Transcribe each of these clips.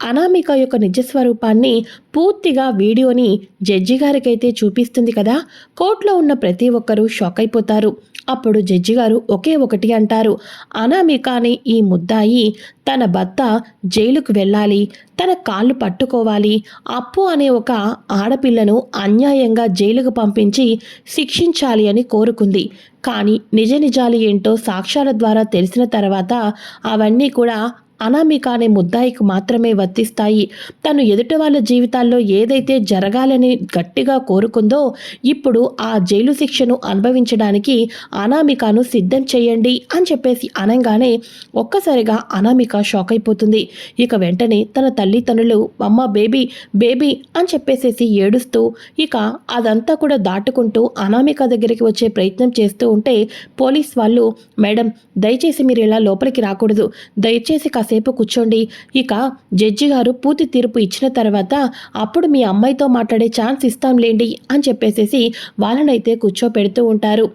అనామిక యొక్క నిజస్వరూపాన్ని పూర్తిగా వీడియోని జడ్జి గారికైతే చూపిస్తుంది కదా. కోర్టులో ఉన్న ప్రతి ఒక్కరూ షాక్ అయిపోతారు. అప్పుడు జడ్జి గారు ఒకే ఒకటి అంటారు. అనామికాని ఈ ముద్దాయి తన భర్త జైలుకు వెళ్ళాలి తన కాళ్ళు పట్టుకోవాలి అప్పు అనే ఒక ఆడపిల్లను అన్యాయంగా జైలుకు పంపించి శిక్షించాలి అని కోరుకుంది. కానీ నిజ నిజాలు ఏంటో సాక్ష్యాల ద్వారా తెలిసిన తర్వాత అవన్నీ కూడా అనామిక అనే ముద్దాయికి మాత్రమే వర్తిస్తాయి. తను ఎదుటి వాళ్ళ జీవితాల్లో ఏదైతే జరగాలని గట్టిగా కోరుకుందో ఇప్పుడు ఆ జైలు శిక్షను అనుభవించడానికి అనామికను సిద్ధం చేయండి అని చెప్పేసి అనగానే ఒక్కసారిగా అనామిక షాక్ అయిపోతుంది. ఇక వెంటనే తన తల్లిదండ్రులు అమ్మ బేబీ బేబీ అని చెప్పేసేసి ఏడుస్తూ ఇక అదంతా కూడా దాటుకుంటూ అనామిక దగ్గరికి వచ్చే ప్రయత్నం చేస్తూ ఉంటే పోలీస్ వాళ్ళు మేడం దయచేసి మీరు ఇలా లోపలికి రాకూడదు. దయచేసి కాసేపు కూర్చోండి. ఇక జడ్జి గారు పూర్తి తీర్పు ఇచ్చిన తర్వాత అప్పుడు మీ అమ్మాయితో మాట్లాడే ఛాన్స్ ఇస్తాంలేండి అని చెప్పేసేసి వాళ్ళనైతే కూర్చోపెడుతూ ఉంటారు.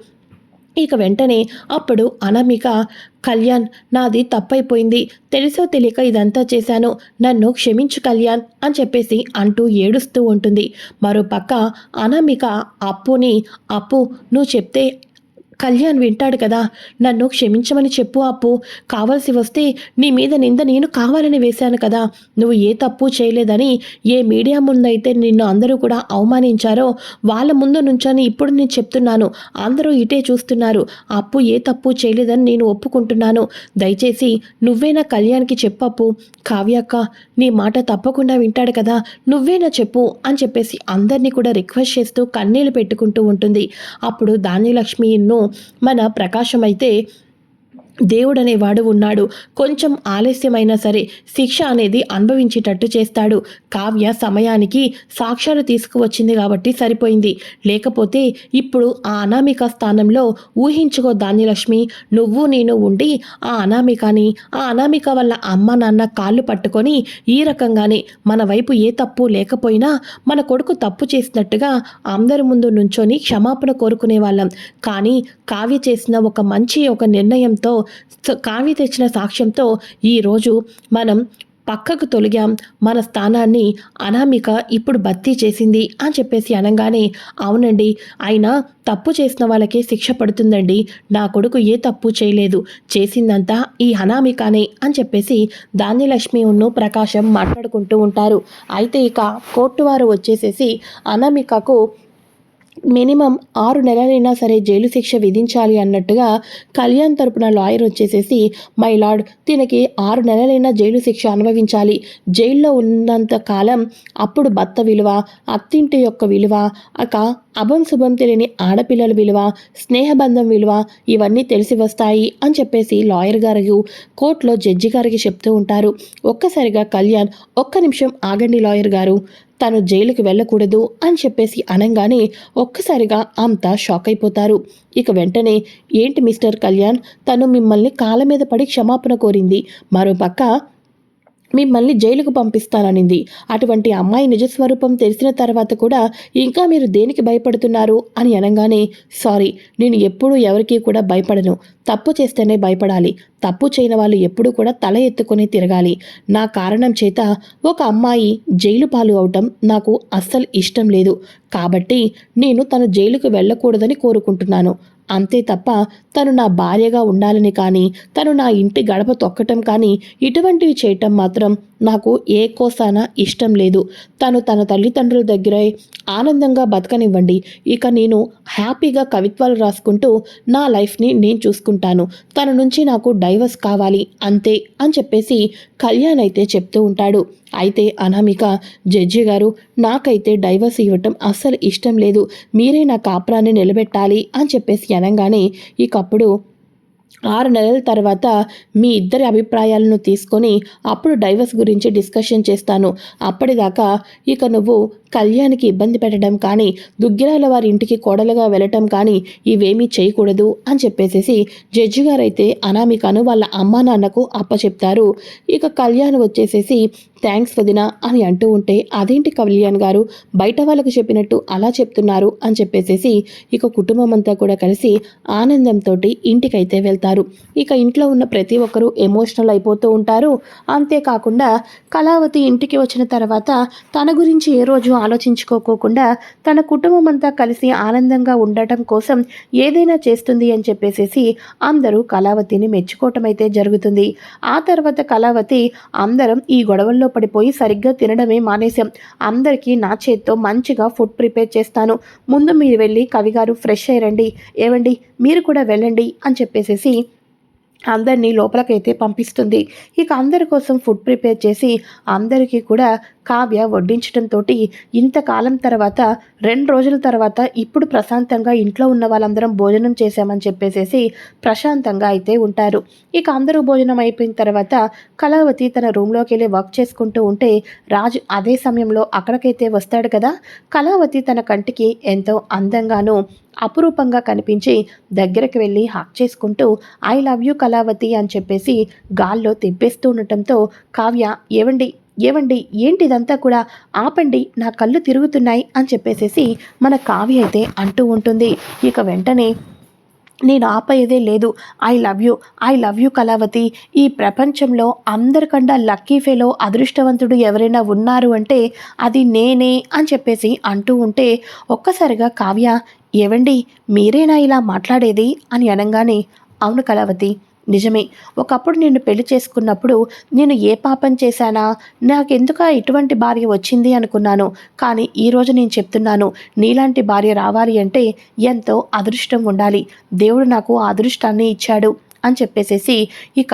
ఇక వెంటనే అప్పుడు అనామిక కళ్యాణ్ నాది తప్పైపోయింది. తెలుసో తెలియక ఇదంతా చేశాను. నన్ను క్షమించు కళ్యాణ్ అని చెప్పేసి అంటూ ఏడుస్తూ ఉంటుంది. మరోపక్క అనామిక అప్పుని అప్పు నువ్వు చెప్తే కళ్యాణ్ వింటాడు కదా. నన్ను క్షమించమని చెప్పు అప్పు. కావలసి వస్తే నీ మీద నింద నేను కావాలని వేశాను కదా. నువ్వు ఏ తప్పు చేయలేదని ఏ మీడియా ముందైతే నిన్ను అందరూ కూడా అవమానించారో వాళ్ళ ముందు నుంచొని ఇప్పుడు నేను చెప్తున్నాను. అందరూ ఇటే చూస్తున్నారు. అప్పు ఏ తప్పు చేయలేదని నేను ఒప్పుకుంటున్నాను. దయచేసి నువ్వేనా కళ్యాణ్కి చెప్పప్పు కావ్యక్క నీ మాట తప్పకుండా వింటాడు కదా. నువ్వేనా చెప్పు అని చెప్పేసి అందరినీ కూడా రిక్వెస్ట్ చేస్తూ కన్నీళ్ళు పెట్టుకుంటూ ఉంటుంది. అప్పుడు ధాన్యలక్ష్మి ఎన్నో మన ప్రకాశం అయితే దేవుడనేవాడు ఉన్నాడు. కొంచెం ఆలస్యమైనా సరే శిక్ష అనేది అనుభవించేటట్టు చేస్తాడు. కావ్య సమయానికి సాక్ష్యాలు తీసుకువచ్చింది కాబట్టి సరిపోయింది. లేకపోతే ఇప్పుడు ఆ అనామిక స్థానంలో ఊహించుకో ధాన్యలక్ష్మి నువ్వు నేను ఉండి ఆ అనామికని ఆ అనామిక వల్ల అమ్మ నాన్న కాళ్ళు పట్టుకొని ఈ రకంగానే మన వైపు ఏ తప్పు లేకపోయినా మన కొడుకు తప్పు చేసినట్టుగా అందరి ముందు నుంచొని క్షమాపణ కోరుకునే వాళ్ళం కానీ కావ్య చేసిన ఒక మంచి ఒక నిర్ణయంతో కావ్య తెచ్చిన సాక్ష్యంతో ఈరోజు మనం పక్కకు తొలిగాం. మన స్థానాన్ని అనామిక ఇప్పుడు భర్తీ చేసింది అని చెప్పేసి అనగానే అవునండి అయినా తప్పు చేసిన వాళ్ళకే శిక్ష పడుతుందండి. నా కొడుకు ఏ తప్పు చేయలేదు. చేసిందంతా ఈ అనామికనే అని చెప్పేసి ధాన్యలక్ష్మి ఉన్ను ప్రకాశం మాట్లాడుకుంటూ ఉంటారు. అయితే ఇక కోర్టు వారు వచ్చేసేసి అనామికకు మినిమం ఆరు నెలలైనా సరే జైలు శిక్ష విధించాలి అన్నట్టుగా కళ్యాణ్ తరపున లాయర్ వచ్చేసేసి మై లార్డ్ దీనికి ఆరు నెలలైనా జైలు శిక్ష అనుభవించాలి. జైల్లో ఉన్నంత కాలం అప్పుడు భర్త విలువ అత్తింటి యొక్క విలువ అక అభం శుభం తెలియని ఆడపిల్లల విలువ స్నేహబంధం విలువ ఇవన్నీ తెలిసి వస్తాయి అని చెప్పేసి లాయర్ గారు కోర్టులో జడ్జి గారికి చెప్తూ ఉంటారు. ఒక్కసారిగా కళ్యాణ్ ఒక్క నిమిషం ఆగండి లాయర్ గారు. తను జైలుకి వెళ్ళకూడదు అని చెప్పేసి అనగానే ఒక్కసారిగా అంతా షాక్ అయిపోతారు. ఇక వెంటనే ఏంటి మిస్టర్ కళ్యాణ్? తను మిమ్మల్ని కాళ్ళ మీద పడి క్షమాపణ కోరింది. మరోపక్క మిమ్మల్ని జైలుకు పంపిస్తాననింది. అటువంటి అమ్మాయి నిజస్వరూపం తెలిసిన తర్వాత కూడా ఇంకా మీరు దేనికి భయపడుతున్నారు అని అనగానే సారీ నేను ఎప్పుడూ ఎవరికీ కూడా భయపడను. తప్పు చేస్తేనే భయపడాలి. తప్పు చేయని వాళ్ళు ఎప్పుడూ కూడా తల ఎత్తుకొని తిరగాలి. నా కారణం చేత ఒక అమ్మాయి జైలు పాలు అవటం నాకు అస్సలు ఇష్టం లేదు. కాబట్టి నేను తను జైలుకు వెళ్ళకూడదని కోరుకుంటున్నాను. అంతే తప్ప తను నా భార్యగా ఉండాలని కానీ తను నా ఇంటి గడప తొక్కటం కానీ ఇటువంటివి చేయటం మాత్రం నాకు ఏ కోసాన ఇష్టం లేదు. తను తన తల్లిదండ్రుల దగ్గరే ఆనందంగా బతకనివ్వండి. ఇక నేను హ్యాపీగా కవిత్వాలు రాసుకుంటూ నా లైఫ్ని నేను చూసుకుంటాను. తన నుంచి నాకు డైవర్స్ కావాలి అంతే అని చెప్పేసి కళ్యాణ్ అయితే చెప్తూ ఉంటాడు. అయితే అనామిక జడ్జి గారు నాకైతే డైవర్స్ ఇవ్వటం అస్సలు ఇష్టం లేదు. మీరే నా కాపురాన్ని నిలబెట్టాలి అని చెప్పేసి అనగానే ఇకప్పుడు ఆరు నెలల తర్వాత మీ ఇద్దరి అభిప్రాయాలను తీసుకొని అప్పుడు డైవర్స్ గురించి డిస్కషన్ చేస్తాను. అప్పటిదాకా ఇక నువ్వు కళ్యాణ్కి ఇబ్బంది పెట్టడం కానీ దుగ్గిరాల వారి ఇంటికి కోడలుగా వెళ్ళటం కానీ ఇవేమీ చేయకూడదు అని చెప్పేసేసి జడ్జి గారైతే అనామికను వాళ్ళ అమ్మా నాన్నకు అప్పచెప్తారు. ఇక కళ్యాణ్ వచ్చేసేసి థ్యాంక్స్ వదిన అని అంటూ ఉంటే అదేంటి కళ్యాణ్ గారు? బయట వాళ్ళకు చెప్పినట్టు అలా చెప్తున్నారు అని చెప్పేసేసి ఇక కుటుంబం అంతా కూడా కలిసి ఆనందంతో ఇంటికైతే వెళ్తారు. ఇక ఇంట్లో ఉన్న ప్రతి ఒక్కరూ ఎమోషనల్ అయిపోతూ ఉంటారు. అంతేకాకుండా కళావతి ఇంటికి వచ్చిన తర్వాత తన గురించి ఏ రోజు ఆలోచించుకోకోకుండా తన కుటుంబం అంతా కలిసి ఆనందంగా ఉండటం కోసం ఏదైనా చేస్తుంది అని చెప్పేసేసి అందరూ కళావతిని మెచ్చుకోవటం అయితే జరుగుతుంది. ఆ తర్వాత కళావతి అందరం ఈ గొడవల్లో పడిపోయి సరిగ్గా తినడమే మానేశాం. అందరికీ నా చేత్తో మంచిగా ఫుడ్ ప్రిపేర్ చేస్తాను. ముందు మీరు వెళ్ళి కవిగారు ఫ్రెష్ అయ్యండి. ఏవండి? మీరు కూడా వెళ్ళండి అని చెప్పేసేసి అందరినీ లోపలికైతే పంపిస్తుంది. ఇక అందరి కోసం ఫుడ్ ప్రిపేర్ చేసి అందరికీ కూడా కావ్య వడ్డించడంతో ఇంతకాలం తర్వాత రెండు రోజుల తర్వాత ఇప్పుడు ప్రశాంతంగా ఇంట్లో ఉన్న వాళ్ళందరం భోజనం చేశామని చెప్పేసేసి ప్రశాంతంగా అయితే ఉంటారు. ఇక అందరూ భోజనం అయిపోయిన తర్వాత కళావతి తన రూమ్లోకి వెళ్ళి వర్క్ చేసుకుంటూ ఉంటే రాజు అదే సమయంలో అక్కడికైతే వస్తాడు కదా. కళావతి తన కంటికి ఎంతో అందంగాను అపురూపంగా కనిపించి దగ్గరకు వెళ్ళి హక్ చేసుకుంటూ ఐ లవ్ యూ కళావతి అని చెప్పేసి గాల్లో తెప్పేస్తూ ఉండటంతో కావ్య ఏవండి ఏవండి ఏంటిదంతా కూడా? ఆపండి నా కళ్ళు తిరుగుతున్నాయి అని చెప్పేసేసి మన కావ్య అయితే అంటూ ఉంటుంది. ఇక వెంటనే నేను ఆపేదే లేదు. I love you I love you Kalavathi. ఈ ప్రపంచంలో అందరికన్నా లక్కీ ఫెలో అదృష్టవంతుడు ఎవరైనా ఉన్నారు అంటే అది నేనే అని చెప్పేసి అంటూ ఉంటే ఒక్కసారిగా కావ్య ఏవండి మీరేనా ఇలా మాట్లాడేది? అని అనగానే అవును కళావతి. నిజమే ఒకప్పుడు నిన్ను పెళ్ళి చేసుకున్నప్పుడు నేను ఏ పాపం చేశానా? నాకెందుక ఇటువంటి భార్య వచ్చింది అనుకున్నాను. కానీ ఈరోజు నేను చెప్తున్నాను నీలాంటి భార్య రావాలి అంటే ఎంతో అదృష్టం ఉండాలి. దేవుడు నాకు ఆ అదృష్టాన్ని ఇచ్చాడు అని చెప్పేసేసి ఇక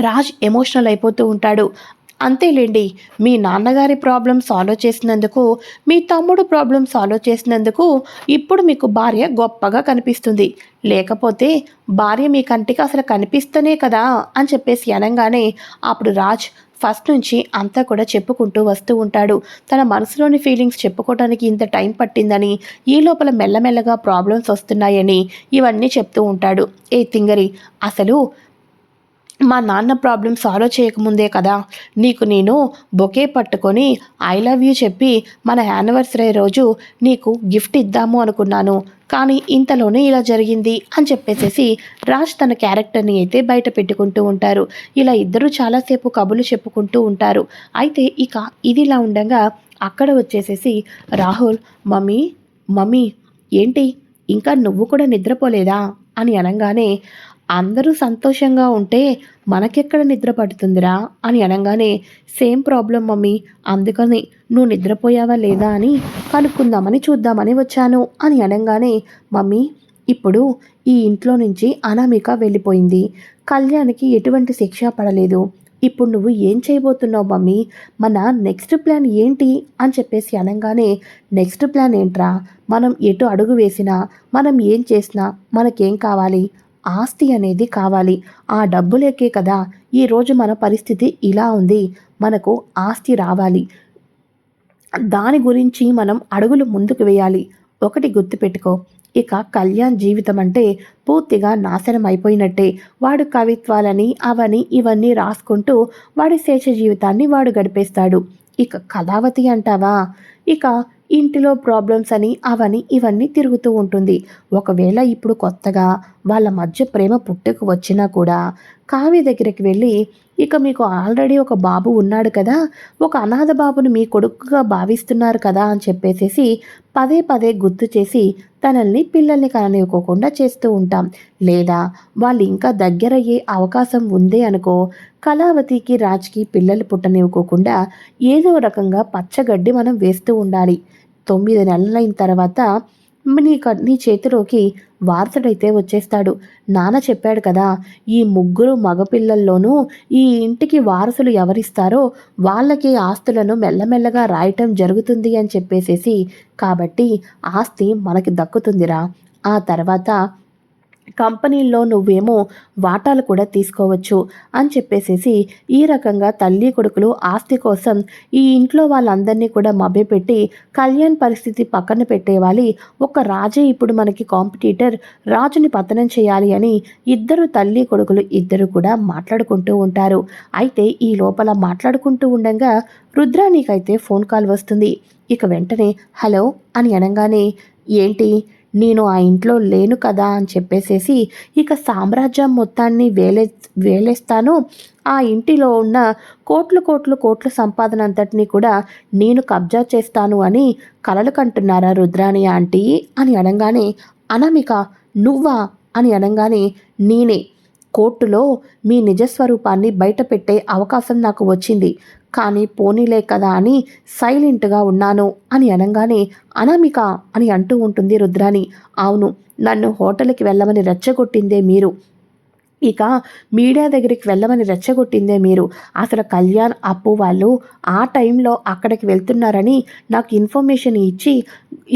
రాజ్ ఎమోషనల్ అయిపోతూ ఉంటాడు. అంతేలేండి మీ నాన్నగారి ప్రాబ్లం సాల్వ్ చేసినందుకు మీ తమ్ముడు ప్రాబ్లం సాల్వ్ చేసినందుకు ఇప్పుడు మీకు భార్య గొప్పగా కనిపిస్తుంది. లేకపోతే భార్య మీ కంటికి అసలు కనిపిస్తేనే కదా అని చెప్పేసి అనగానే అప్పుడు రాజ్ ఫస్ట్ నుంచి అంతా కూడా చెప్పుకుంటూ వస్తూ ఉంటాడు. తన మనసులోని ఫీలింగ్స్ చెప్పుకోవడానికి ఇంత టైం పట్టిందని ఈ లోపల మెల్లమెల్లగా ప్రాబ్లమ్స్ వస్తున్నాయని ఇవన్నీ చెప్తూ ఉంటాడు. ఏ తింగరి అసలు మా నాన్న ప్రాబ్లం సాల్వ్ చేయకముందే కదా నీకు నేను బొకే పట్టుకొని ఐ లవ్ యూ చెప్పి మన యానివర్సరీ రోజు నీకు గిఫ్ట్ ఇద్దాము అనుకున్నాను. కానీ ఇంతలోనే ఇలా జరిగింది అని చెప్పేసేసి రాజ్ తన క్యారెక్టర్ని అయితే బయట పెట్టుకుంటూ ఉంటారు. ఇలా ఇద్దరు చాలాసేపు కబులు చెప్పుకుంటూ ఉంటారు. అయితే ఇక ఇది ఇలా ఉండగా అక్కడ వచ్చేసేసి రాహుల్ మమ్మీ మమ్మీ ఏంటి? ఇంకా నువ్వు కూడా నిద్రపోలేదా? అని అనగానే అందరూ సంతోషంగా ఉంటే మనకెక్కడ నిద్ర పడుతుందిరా అని అనగానే సేమ్ ప్రాబ్లం మమ్మీ అందుకని నువ్వు నిద్రపోయావా లేదా అని కనుక్కుందామని చూద్దామని వచ్చాను అని అనగానే మమ్మీ ఇప్పుడు ఈ ఇంట్లో నుంచి అనామిక వెళ్ళిపోయింది. కళ్యాణ్కి ఎటువంటి శిక్ష పడలేదు. ఇప్పుడు నువ్వు ఏం చేయబోతున్నావు మమ్మీ? మన నెక్స్ట్ ప్లాన్ ఏంటి? అని చెప్పేసి అనగానే నెక్స్ట్ ప్లాన్ ఏంట్రా? మనం ఎటు అడుగు వేసినా మనం ఏం చేసినా మనకేం కావాలి? ఆస్తి అనేది కావాలి. ఆ డబ్బులేకే కదా ఈరోజు మన పరిస్థితి ఇలా ఉంది. మనకు ఆస్తి రావాలి. దాని గురించి మనం అడుగులు ముందుకు వేయాలి. ఒకటి గుర్తుపెట్టుకో ఇక కళ్యాణ్ జీవితం అంటే పూర్తిగా నాశనం అయిపోయినట్టే. వాడు కవిత్వాలని అవని ఇవన్నీ రాసుకుంటూ వాడి శేష జీవితాన్ని వాడు గడిపేస్తాడు. ఇక కళావతి అంటావా? ఇక ఇంటిలో ప్రాబ్లమ్స్ అని అవని ఇవన్నీ తిరుగుతూ ఉంటుంది. ఒకవేళ ఇప్పుడు కొత్తగా వాళ్ళ మధ్య ప్రేమ పుట్టుకు వచ్చినా కూడా కావ్య దగ్గరికి వెళ్ళి ఇక మీకు ఆల్రెడీ ఒక బాబు ఉన్నాడు కదా ఒక అనాథ బాబును మీ కొడుకుగా భావిస్తున్నారు కదా అని చెప్పేసేసి పదే పదే గుర్తు చేసి తనల్ని పిల్లల్ని కననివ్వకోకుండా చేస్తూ ఉంటాం. లేదా వాళ్ళు ఇంకా దగ్గరయ్యే అవకాశం ఉందే అనుకో కళావతికి రాజ్కి పిల్లలు పుట్టనివ్వకోకుండా ఏదో రకంగా పచ్చగడ్డి మనం వేస్తూ ఉండాలి. తొమ్మిది నెలలైన తర్వాత నీ నీ చేతిలోకి వారసుడైతే వచ్చేస్తాడు. నాన్న చెప్పాడు కదా ఈ ముగ్గురు మగపిల్లల్లోనూ ఈ ఇంటికి వారసులు ఎవరిస్తారో వాళ్ళకి ఆస్తులను మెల్లమెల్లగా రాయటం జరుగుతుంది అని చెప్పేసేసి కాబట్టి ఆస్తి మనకి దక్కుతుందిరా. ఆ తర్వాత కంపెనీల్లో నువ్వేమో వాటాలు కూడా తీసుకోవచ్చు అని చెప్పేసేసి ఈ రకంగా తల్లి కొడుకులు ఆస్తి కోసం ఈ ఇంట్లో వాళ్ళందరినీ కూడా మభ్యపెట్టి కళ్యాణ్ పరిస్థితి పక్కన పెట్టేవాలి. ఒక రాజే ఇప్పుడు మనకి కాంపిటీటర్. రాజుని పతనం చేయాలి అని ఇద్దరు తల్లి కొడుకులు ఇద్దరు కూడా మాట్లాడుకుంటూ ఉంటారు. అయితే ఈ లోపల మాట్లాడుకుంటూ ఉండగా రుద్రానికైతే ఫోన్ కాల్ వస్తుంది. ఇక వెంటనే హలో అని అనగానే ఏంటి? నేను ఆ ఇంట్లో లేను కదా అని చెప్పేసేసి ఇక సామ్రాజ్యం మొత్తాన్ని వేలే వేలేస్తాను. ఆ ఇంటిలో ఉన్న కోట్లు కోట్లు కోట్ల సంపాదన అంతటినీ కూడా నేను కబ్జా చేస్తాను అని కలలు కంటున్నారా రుద్రాణి ఆంటీ? అని అనగానే అనామిక నువ్వా? అని అనగానే నేనే. కోర్టులో మీ నిజస్వరూపాన్ని బయటపెట్టే అవకాశం నాకు వచ్చింది. కానీ పోనీలే కదా అని సైలెంట్గా ఉన్నాను అని అనగానే అనామిక అని అంటూ ఉంటుంది రుద్రాని అవును నన్ను హోటల్కి వెళ్ళమని రెచ్చగొట్టిందే మీరు. ఇక మీడియా దగ్గరికి వెళ్ళమని రెచ్చగొట్టిందే మీరు. అసలు కళ్యాణ్ అప్పు వాళ్ళు ఆ టైంలో అక్కడికి వెళ్తున్నారని నాకు ఇన్ఫర్మేషన్ ఇచ్చి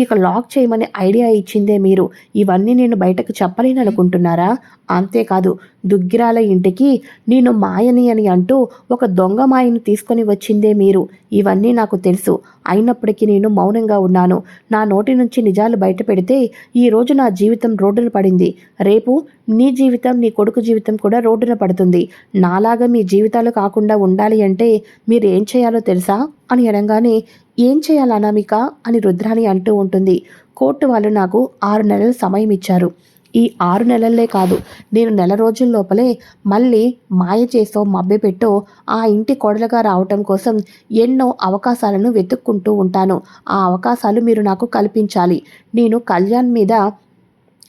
ఇక లాక్ చేయమని ఐడియా ఇచ్చిందే మీరు. ఇవన్నీ నేను బయటకు చెప్పలేను అనుకుంటున్నారా అంతేకాదు దుగ్గిరాల ఇంటికి నేను మాయని అని అంటూ ఒక దొంగ మాయను తీసుకొని వచ్చిందే మీరు. ఇవన్నీ నాకు తెలుసు. అయినప్పటికీ నేను మౌనంగా ఉన్నాను. నా నోటి నుంచి నిజాలు బయట పెడితే ఈరోజు నా జీవితం రోడ్డున పడింది. రేపు నీ జీవితం నీ కొడుకు జీవితం కూడా రోడ్డున పడుతుంది. నాలాగా మీ జీవితాలు కాకుండా ఉండాలి అంటే మీరు ఏం చేయాలో తెలుసా? అని అనగానే ఏం చేయాలి అనామిక అని రుద్రాని అంటూ ఉంటుంది. కోర్టు వాళ్ళు నాకు ఆరు నెలలు సమయం ఇచ్చారు. ఈ ఆరు నెలల్లే కాదు నేను నెల రోజుల లోపలే మళ్ళీ మాయ చేసో మభ్యపెట్టో ఆ ఇంటి కోడలుగా రావటం కోసం ఎన్నో అవకాశాలను వెతుక్కుంటూ ఉంటాను. ఆ అవకాశాలు మీరు నాకు కల్పించాలి. నేను కళ్యాణ్ మీద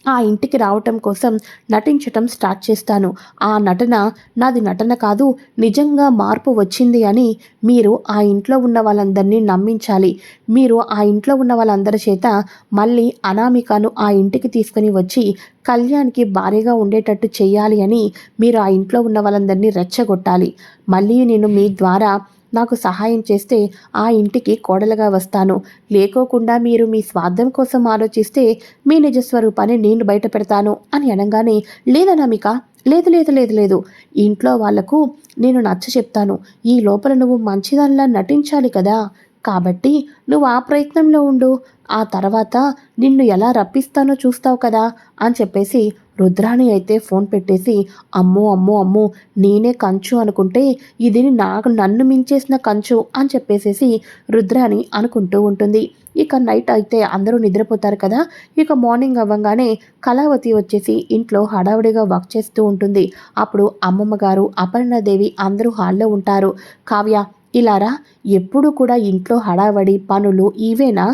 ఆ ఇంటికి రావటం కోసం నటించటం స్టార్ట్ చేస్తాను. ఆ నటన నాది నటన కాదు నిజంగా మార్పు వచ్చింది అని మీరు ఆ ఇంట్లో ఉన్న వాళ్ళందరినీ నమ్మించాలి. మీరు ఆ ఇంట్లో ఉన్న వాళ్ళందరి చేత మళ్ళీ అనామికను ఆ ఇంటికి తీసుకుని వచ్చి కళ్యాణ్కి భారీగా ఉండేటట్టు చేయాలి అని మీరు ఆ ఇంట్లో ఉన్న వాళ్ళందరినీ రెచ్చగొట్టాలి. మళ్ళీ నేను మీ ద్వారా నాకు సహాయం చేస్తే ఆ ఇంటికి కోడలుగా వస్తాను. లేకోకుండా మీరు మీ స్వార్థం కోసం ఆలోచిస్తే మీ నిజస్వరూపాన్ని నేను బయట పెడతాను అని అనగానే లేదనామిక లేదు లేదు లేదు లేదు. ఇంట్లో వాళ్ళకు నేను నచ్చ చెప్తాను ఈ లోపల నువ్వు మంచిదానిలా నటించాలి కదా. కాబట్టి నువ్వు ఆ ప్రయత్నంలో ఉండు. ఆ తర్వాత నిన్ను ఎలా రప్పిస్తానో చూస్తావు కదా అని చెప్పేసి రుద్రాణి అయితే ఫోన్ పెట్టేసి అమ్మో అమ్మో అమ్మో నేనే కంచు అనుకుంటే ఇది నాకు నన్ను మించేసిన కంచు అని చెప్పేసేసి రుద్రాణి అనుకుంటూ ఉంటుంది. ఇక నైట్ అయితే అందరూ నిద్రపోతారు కదా. ఇక మార్నింగ్ అవ్వగానే కళావతి వచ్చేసి ఇంట్లో హడావుడిగా వర్క్ చేస్తూ ఉంటుంది. అప్పుడు అమ్మమ్మ గారు అపర్ణదేవి అందరూ హాల్లో ఉంటారు. కావ్య ఇలారా? ఎప్పుడు కూడా ఇంట్లో హడావడి పనులు ఇవేనా?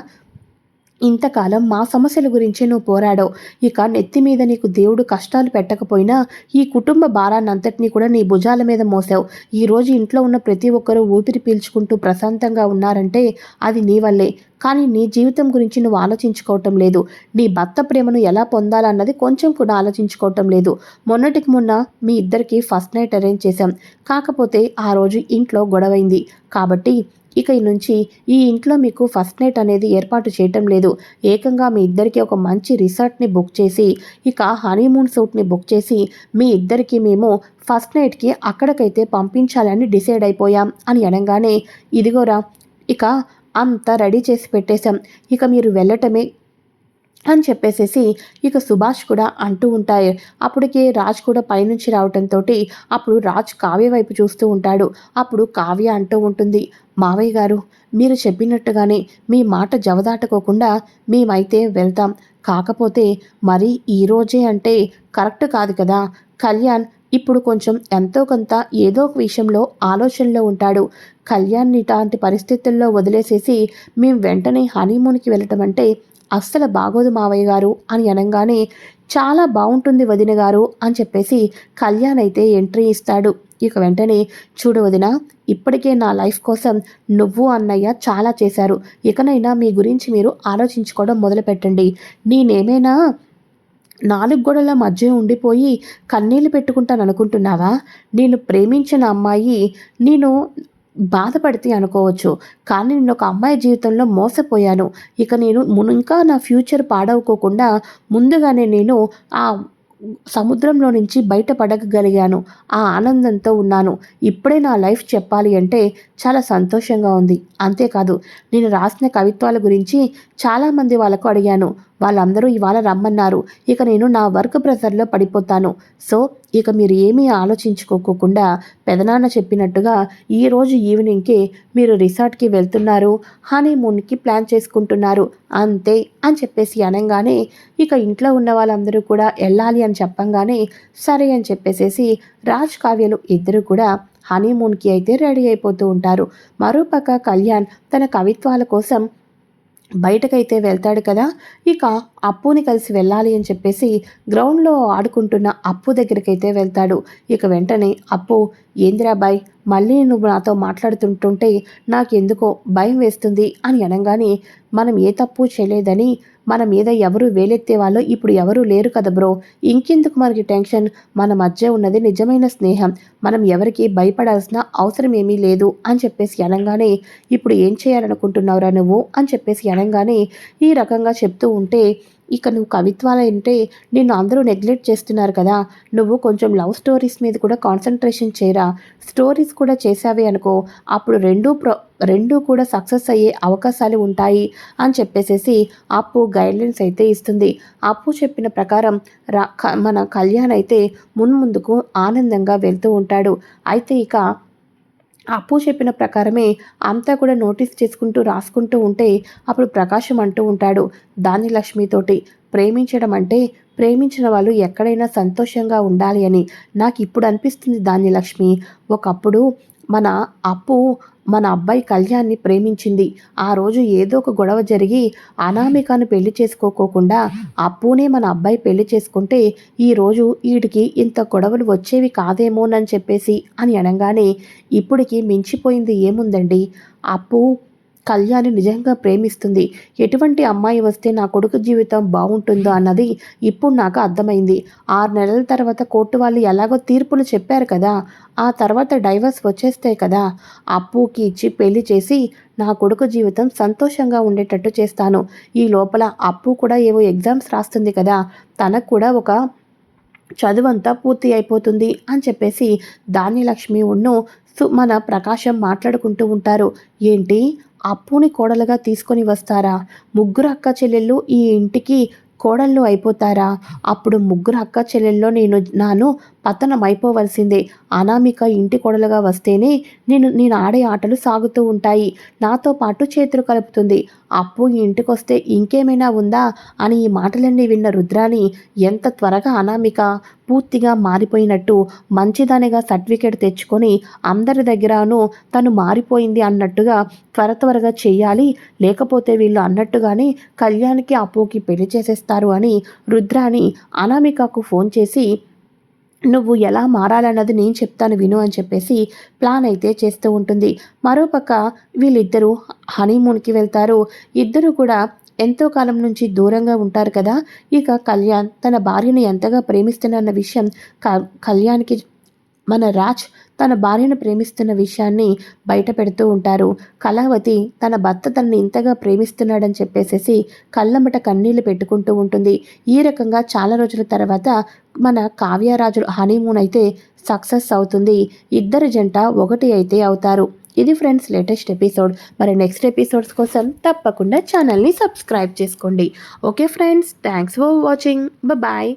ఇంతకాలం మా సమస్యల గురించి నువ్వు పోరాడావు. ఇక నెత్తి మీద నీకు దేవుడు కష్టాలు పెట్టకపోయినా ఈ కుటుంబ భారాన్నంతటినీ కూడా నీ భుజాల మీద మోసావు. ఈరోజు ఇంట్లో ఉన్న ప్రతి ఒక్కరూ ఊపిరి పీల్చుకుంటూ ప్రశాంతంగా ఉన్నారంటే అది నీ వల్లే. కానీ నీ జీవితం గురించి నువ్వు ఆలోచించుకోవటం లేదు. నీ భర్త ప్రేమను ఎలా పొందాలన్నది కొంచెం కూడా ఆలోచించుకోవటం లేదు. మొన్నటికి మొన్న మీ ఇద్దరికి ఫస్ట్ నైట్ అరేంజ్ చేశాం. కాకపోతే ఆ రోజు ఇంట్లో గొడవైంది. కాబట్టి ఇక నుంచి ఈ ఇంట్లో మీకు ఫస్ట్ నైట్ అనేది ఏర్పాటు చేయటం లేదు. ఏకంగా మీ ఇద్దరికి ఒక మంచి రిసార్ట్ని బుక్ చేసి ఇక హనీమూన్ సూట్ని బుక్ చేసి మీ ఇద్దరికి మేము ఫస్ట్ నైట్కి అక్కడికైతే పంపించాలని డిసైడ్ అయిపోయాం అని అనగానే ఇదిగోరా ఇక అంతా రెడీ చేసి పెట్టేశాం. ఇక మీరు వెళ్ళటమే అని చెప్పేసేసి ఇక సుభాష్ కూడా అంటూ ఉంటాయి అప్పటికే రాజ్ కూడా పైనుంచి రావటంతో అప్పుడు రాజ్ కావ్య వైపు చూస్తూ ఉంటాడు. అప్పుడు కావ్య అంటూ ఉంటుంది మావయ్య గారు మీరు చెప్పినట్టుగానే మీ మాట జవదాటుకోకుండా మేమైతే వెళ్తాం. కాకపోతే మరి ఈరోజే అంటే కరెక్ట్ కాదు కదా. కళ్యాణ్ ఇప్పుడు కొంచెం ఎంతో కొంత ఏదో ఒక విషయంలో ఆలోచనలో ఉంటాడు. కళ్యాణ్ ఇలాంటి పరిస్థితుల్లో వదిలేసేసి మేము వెంటనే హనీమూన్కి వెళ్ళటం అంటే అస్సలు బాగోదు మావయ్య గారు అని అనగానే చాలా బాగుంటుంది వదిన గారు అని చెప్పేసి కళ్యాణ్ అయితే ఎంట్రీ ఇస్తాడు. ఇక వెంటనే చూడు వదిన ఇప్పటికే నా లైఫ్ కోసం నువ్వు అన్నయ్య చాలా చేశారు. ఇకనైనా మీ గురించి మీరు ఆలోచించుకోవడం మొదలుపెట్టండి. నేనేమైనా నాలుగు గోడల మధ్య ఉండిపోయి కన్నీళ్ళు పెట్టుకుంటాను అనుకుంటున్నావా? నేను ప్రేమించిన అమ్మాయి నేను బాధపడితే అనుకోవచ్చు. కానీ నేను ఒక అమ్మాయి జీవితంలో మోసపోయాను. ఇక నేను ఇంకా నా ఫ్యూచర్ పాడవుకోకుండా ముందుగానే నేను ఆ సముద్రంలో నుంచి బయటపడగలిగాను. ఆ ఆనందంతో ఉన్నాను. ఇప్పుడే నా లైఫ్ చెప్పాలి అంటే చాలా సంతోషంగా ఉంది. అంతేకాదు నేను రాసిన కవిత్వాల గురించి చాలామంది వాళ్ళకు అడిగాను. వాళ్ళందరూ ఇవాళ రమ్మన్నారు. ఇక నేను నా వర్క్ ప్రెషర్లో పడిపోతాను. సో ఇక మీరు ఏమీ ఆలోచించుకోకుండా పెదనాన్న చెప్పినట్టుగా ఈరోజు ఈవినింగ్కి మీరు రిసార్ట్కి వెళ్తున్నారు. హనీమూన్కి ప్లాన్ చేసుకుంటున్నారు. అంతే అని చెప్పేసి అనగానే ఇక ఇంట్లో ఉన్న వాళ్ళందరూ కూడా వెళ్ళాలి అని చెప్పంగానే సరే అని చెప్పేసేసి రాజ్ కావ్యలు ఇద్దరు కూడా హనీమూన్కి అయితే రెడీ అయిపోతూ ఉంటారు. మరోపక్క కళ్యాణ్ తన కవిత్వాల కోసం బయటకైతే వెళ్తాడు కదా ఇక అప్పుని కలిసి వెళ్ళాలి అని చెప్పేసి గ్రౌండ్లో ఆడుకుంటున్న అప్పు దగ్గరికైతే వెళ్తాడు. ఇక వెంటనే అప్పు ఏందిరాబాయ్ మళ్ళీ నువ్వు నాతో మాట్లాడుతుంటుంటే నాకెందుకో భయం వేస్తుంది అని అనగానే మనం ఏ తప్పు చేయలేదని మన మీద ఎవరు వేలెత్తే వాళ్ళు ఇప్పుడు ఎవరూ లేరు కదా బ్రో. ఇంకెందుకు మనకి టెన్షన్? మన మధ్య ఉన్నది నిజమైన స్నేహం. మనం ఎవరికి భయపడాల్సిన అవసరం ఏమీ లేదు అని చెప్పేసి అనగానే ఇప్పుడు ఏం చేయాలనుకుంటున్నావురా నువ్వు? అని చెప్పేసి అనగానే ఈ రకంగా చెప్తూ ఉంటే ఇక నువ్వు కవిత్వాలు అంటే నిన్ను అందరూ నెగ్లెక్ట్ చేస్తున్నారు కదా. నువ్వు కొంచెం లవ్ స్టోరీస్ మీద కూడా కాన్సన్ట్రేషన్ చేయరా? స్టోరీస్ కూడా చేసావే అనుకో. అప్పుడు రెండూ ప్రొ రెండూ కూడా సక్సెస్ అయ్యే అవకాశాలు ఉంటాయి అని చెప్పేసేసి అప్పు గైడ్లైన్స్ అయితే ఇస్తుంది. అప్పు చెప్పిన ప్రకారం రా మన కళ్యాణ్ అయితే మున్ముందుకు ఆనందంగా వెళ్తూ ఉంటాడు. అయితే ఇక అప్పు చెప్పిన ప్రకారమే అంతా కూడా నోటీస్ చేసుకుంటూ రాసుకుంటూ ఉంటే అప్పుడు ప్రకాశం అంటూ ఉంటాడు దాని లక్ష్మితోటి. ప్రేమించడం అంటే ప్రేమించిన వాళ్ళు ఎక్కడైనా సంతోషంగా ఉండాలి అని. నాకు ఇప్పుడు అనిపిస్తుంది దాని లక్ష్మి. ఒకప్పుడు మన అప్పు మన అబ్బాయి కళ్యాణ్ని ప్రేమించింది. ఆ రోజు ఏదో ఒక గొడవ జరిగి అనామికాను పెళ్ళి చేసుకోకోకుండా అప్పునే మన అబ్బాయి పెళ్ళి చేసుకుంటే ఈరోజు వీడికి ఇంత గొడవలు వచ్చేవి కాదేమోనని చెప్పేసి అని అనగానే ఇప్పటికి మించిపోయింది ఏముందండి? అప్పు కళ్యాణి నిజంగా ప్రేమిస్తుంది. ఎటువంటి అమ్మాయి వస్తే నా కొడుకు జీవితం బాగుంటుందో అన్నది ఇప్పుడు నాకు అర్థమైంది. ఆరు నెలల తర్వాత కోర్టు వాళ్ళు ఎలాగో తీర్పులు చెప్పారు కదా ఆ తర్వాత డైవర్స్ వచ్చేస్తాయి కదా అప్పుకి ఇచ్చి పెళ్ళి చేసి నా కొడుకు జీవితం సంతోషంగా ఉండేటట్టు చేస్తాను. ఈ లోపల అప్పు కూడా ఏవో ఎగ్జామ్స్ రాస్తుంది కదా తనకు కూడా ఒక చదువంతా పూర్తి అయిపోతుంది అని చెప్పేసి ధాన్యలక్ష్మి ఉన్ను మన ప్రకాశం మాట్లాడుకుంటూ ఉంటారు. ఏంటి? అప్పుని కోడలుగా తీసుకొని వస్తారా? ముగ్గురు అక్క చెల్లెళ్ళు ఈ ఇంటికి కోడళ్ళు అయిపోతారా? అప్పుడు ముగ్గురు అక్క చెల్లెల్లో నేను నాను పతనం అయిపోవలసిందే అనామిక ఇంటి కోడలుగా వస్తేనే నేను నేను ఆడే ఆటలు సాగుతూ ఉంటాయి. నాతో పాటు చేతులు కలుపుతుంది. అప్పు ఇంటికి వస్తే ఇంకేమైనా ఉందా? అని ఈ మాటలన్నీ విన్న రుద్రాని ఎంత త్వరగా అనామిక పూర్తిగా మారిపోయినట్టు మంచిదనిగా సర్టిఫికేట్ తెచ్చుకొని అందరి దగ్గరను తను మారిపోయింది అన్నట్టుగా త్వర త్వరగా చేయాలి. లేకపోతే వీళ్ళు అన్నట్టుగానే కళ్యాణ్కి అప్పుకి పెళ్ళి చేసేస్తారు అని రుద్రాని అనామికకు ఫోన్ చేసి నువ్వు ఎలా మారాలన్నది నేను చెప్తాను విను అని చెప్పేసి ప్లాన్ అయితే చేస్తూ ఉంటుంది. మరోపక్క వీళ్ళిద్దరూ హనీమూన్కి వెళ్తారు. ఇద్దరు కూడా ఎంతో కాలం నుంచి దూరంగా ఉంటారు కదా. ఇక కళ్యాణ్ తన భార్యను ఎంతగా ప్రేమిస్తున్న విషయం కళ్యాణ్కి మన రాజ్ తన భార్యను ప్రేమిస్తున్న విషయాన్ని బయట పెడుతూ ఉంటారు. కళావతి తన భర్త తనని ఇంతగా ప్రేమిస్తున్నాడని చెప్పేసేసి కళ్ళమట కన్నీళ్ళు పెట్టుకుంటూ ఉంటుంది. ఈ రకంగా చాలా రోజుల తర్వాత మన కావ్యరాజులు హనీమూన్ అయితే సక్సెస్ అవుతుంది. ఇద్దరు జంట ఒకటి అయితే అవుతారు. ఇది ఫ్రెండ్స్ లేటెస్ట్ ఎపిసోడ్. మరి నెక్స్ట్ ఎపిసోడ్స్ కోసం తప్పకుండా ఛానల్ని సబ్స్క్రైబ్ చేసుకోండి. Okay friends thanks for watching. Bye